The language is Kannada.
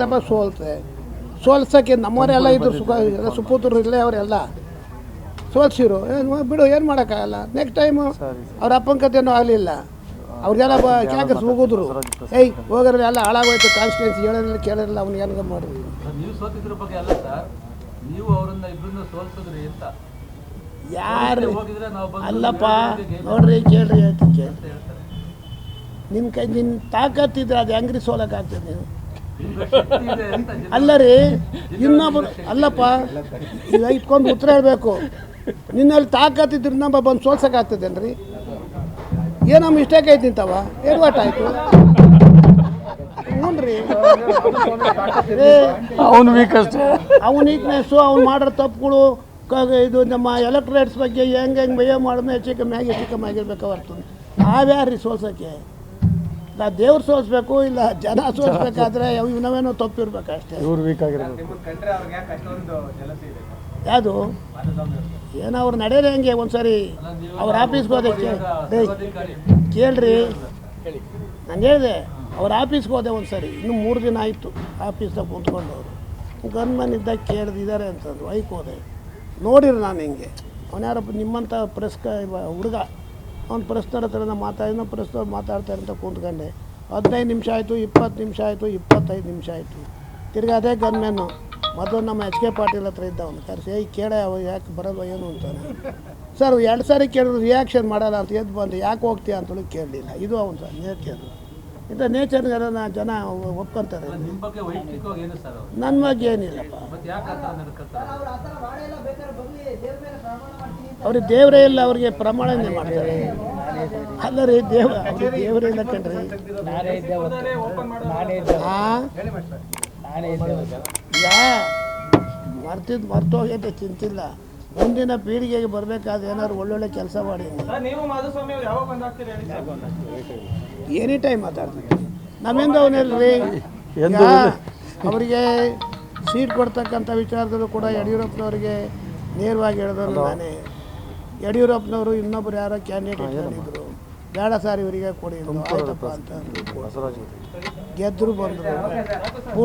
ಆಯ್ತಪ್ಪ ಸೋಲ್ತೆ. ಸೋಲ್ಸೋಕ್ಕೆ ನಮ್ಮವರೆಲ್ಲ ಇದ್ರು ಸುಖ ಎಲ್ಲ ಸುಪುತ್ರರು ಇರಲೇ ಅವರೆಲ್ಲ. ಸೋಲ್ಸಿರು. ಏನು ಬಿಡು ಏನು ಮಾಡೋಕ್ಕಾಗಲ್ಲ. ನೆಕ್ಸ್ಟ್ ಟೈಮು ಅವ್ರ ಅಪ್ಪನ ಕಥೆನೂ ಆಗಲಿಲ್ಲ. ಅವ್ರಿಗೆಲ್ಲ ಬ ಕ್ಯಾಕ ಹೋಗಿದ್ರು. ಏಯ್ ಹೋಗೋದ್ರಲ್ಲಿ ಎಲ್ಲ ಹಾಳಾಗೋಯ್ತು. ಕಾನ್ಸ್ಟಿಟ್ಯೂನ್ಸಿ ಹೇಳೋದಿಲ್ಲ ಕೇಳೋದಿಲ್ಲ ಅವ್ನು ಏನಾಗ ಮಾಡಿದ್ರು ನೀವು ಸೋತಿದ್ರ ಬಗ್ಗೆ ಅಲ್ಲ ಸರ್. ನೀವು ಅವರನ್ನ ಇಬ್ಬರನ್ನ ಸೋಲ್ಸಿದ್ರಿ ಅಂತ. ಯಾರು? ಅಲ್ಲಪ್ಪ ನೋಡ್ರಿ ಕೇಳ್ರಿ ಹೇಳ್ತೀನಿ ಕೇಳಿ ನಿಮ್ಮ ಕೈ ನಿನ್ನ ತಾಕತ್ತಿದ್ರೆ ಅದು ಹೆಂಗ್ರಿ ಸೋಲಕ್ಕಾಗ್ತದೆ ನೀವು? ಅಲ್ಲ ರೀ ಇನ್ನೊಬ್ಬರು ಅಲ್ಲಪ್ಪ ಈಗ ಇಟ್ಕೊಂಡು ಉತ್ತರ ಹೇಳಬೇಕು. ನಿನ್ನಲ್ಲಿ ತಾಕತ್ತಿದ್ರೆ ಇನ್ನೊಬ್ಬ ಬಂದು ಸೋಲ್ಸಕ್ಕಾಗ್ತದೇನ್ರಿ ಏನೋ ಮಿಸ್ಟೇಕ್ ಐತಿ ನಿಂತವ? ಎಡವಟ್ ಆಯ್ತು? ಹ್ಞೂ ರೀ ಅವನು ವೀಕ್ನೆಸ್ಸು ಅವ್ನು ಮಾಡೋ ತಪ್ಪುಗಳು ಇದು ನಮ್ಮ ಎಲೆಕ್ಟ್ರೇಟ್ಸ್ ಬಗ್ಗೆ ಹೆಂಗೆ ಹೆಂಗೆ ಮೈಯೋ ಮಾಡಿದ್ರೆ ಹೆಚ್ಚು ಕಮ್ಮಿ ಆಗಿ ಹೆಚ್ಚು ಕಮ್ಮಿ ಆಗಿರ್ಬೇಕು ಹೊರ್ತು ನಾವ್ಯಾರು ಸೋಲ್ಸೋಕ್ಕೆ? ನಾ ದೇವ್ರು ಸೋಸ್ಬೇಕು ಇಲ್ಲ ಜನ ಸೋಸ್ಬೇಕಾದ್ರೆ ಇವನವೇನೋ ತಪ್ಪಿರ್ಬೇಕು ಅಷ್ಟೇ ಇವ್ರು ವೀಕ್ ಆಗಿರ್ಬೇಕು ಯಾವುದು? ಏನು ಅವ್ರು ನಡೆಯೋದೇ ಹೆಂಗೆ ಒಂದ್ಸರಿ ಅವ್ರ ಆಫೀಸ್ಗೆ ಹೋದೆ ಕೇಳ್ರಿ. ನಾನು ಹೇಳಿದೆ ಅವ್ರ ಆಫೀಸ್ಗೆ ಹೋದೆ ಒಂದು ಸರಿ ಇನ್ನೂ ಮೂರು ದಿನ ಆಯಿತು ಆಫೀಸ್ದಾಗ ಕುಂತ್ಕೊಂಡವರು. ಗನ್ಮನ್ ಇದ್ದಾಗ ಕೇಳ್ದಿದ್ದಾರೆ ಅಂತಂದ್ರು ಐಕ್ ಹೋದೆ. ನೋಡಿರಿ ನಾನು ಹಿಂಗೆ. ಅವನ್ಯಾರಪ್ಪ ನಿಮ್ಮಂಥ ಪ್ರೆಸ್ ಹುಡುಗ. ಅವ್ನು ಪ್ರಶ್ನರ ಹತ್ರ ಮಾತಾಡಿದ ಪ್ರೆಸ್ನವ್ರು ಮಾತಾಡ್ತಾರೆ ಅಂತ ಕೂತ್ಕೊಂಡೆ. ಹದಿನೈದು ನಿಮಿಷ ಆಯಿತು ಇಪ್ಪತ್ತು ನಿಮಿಷ ಆಯಿತು, ಇಪ್ಪತ್ತೈದು ನಿಮಿಷ ಆಯಿತು. ತಿರ್ಗಿ ಅದೇ ಗನ್ಮೆನ್ನು ಮೊದಲು ನಮ್ಮ ಎಚ್ ಕೆ ಪಾಟೀಲ್ ಹತ್ರ ಇದ್ದ ಅವನು. ಕರೆಸಿ, ಏಯ್, ಕೇಳ ಯಾಕೆ ಬರಲ್ವ, ಏನು ಅಂತಾನೆ. ಸರ್, ಎರಡು ಸಾರಿ ಕೇಳಿದ್ರು ರಿಯಾಕ್ಷನ್ ಮಾಡಲ್ಲ ಅಂತ ಎದ್ದು ಬಂದು, ಯಾಕೆ ಹೋಗ್ತೀಯ ಅಂತೇಳಿ ಕೇಳಲಿಲ್ಲ. ಇದು ಅವನು ಸರ್ ನೇಚರ್ ಇಂಥ ನೇಚರ್ ಜನ ಜನ ಒಪ್ಕೊಂತಾರೆ. ಅಲ್ಲ, ಬಗ್ಗೆ ವೈಯಕ್ತಿಕವಾಗಿ ಏನು ಸರ್ ನನ್ನ ಬಗ್ಗೆ ಏನಿಲ್ಲಪ್ಪ ಅವ್ರಿಗೆ ದೇವರೇ ಇಲ್ಲ ಅವ್ರಿಗೆ ಪ್ರಮಾಣನೆ ಮಾಡ್ತಾರೆ ಅಲ್ಲ ರೀ ದೇವ ಅವ್ರಿಗೆ ದೇವರೇ ಇಲ್ಲ ಕಣ್ರಿ. ಹಾಂ ಹೇಳಿ ಮಾಸ್ಟರ್. ಯಾ? ಮರ್ತಿದ್ದು ಮರ್ತೋಗೈತೆ ಚಿಂತಿಲ್ಲ. ಮುಂದಿನ ಪೀಳಿಗೆಗೆ ಬರಬೇಕಾದ್ರೆ ಏನಾದ್ರು ಒಳ್ಳೊಳ್ಳೆ ಕೆಲಸ ಮಾಡಿ. ನೀವು ಮಾಧುಸ್ವಾಮಿ ಅವ್ರು ಯಾವಾಗ ಬಂದಾಗ್ತೀರಿ ಹೇಳಿ? ಸರ್ ಎನಿ ಟೈಮ್ ಮಾತಾಡ್ತೀನಿ. ನಮ್ಮಿಂದ ಅವನಿಲ್ರಿ ಎಂದು ಅವರಿಗೆ ಸೀಟ್ ಕೊಡ್ತಕ್ಕಂಥ ವಿಚಾರದಲ್ಲೂ ಕೂಡ ಯಡಿಯೂರಪ್ಪನವರಿಗೆ ನೇರವಾಗಿ ಹೇಳಿದ್ರು ನಾನೇ. ಯಡಿಯೂರಪ್ಪನವರು ಇನ್ನೊಬ್ಬರು ಯಾರೋ ಕ್ಯಾಂಡಿಡೇಟ್ ಇಟ್ಕೊಂಡಿದ್ರು ಬೇಡ ಸರ್ ಇವರಿಗೆ ಕೊಡಿ. ಆಯ್ತಪ್ಪ ಅಂತ ಗೆದ್ದರು ಬಂದರು.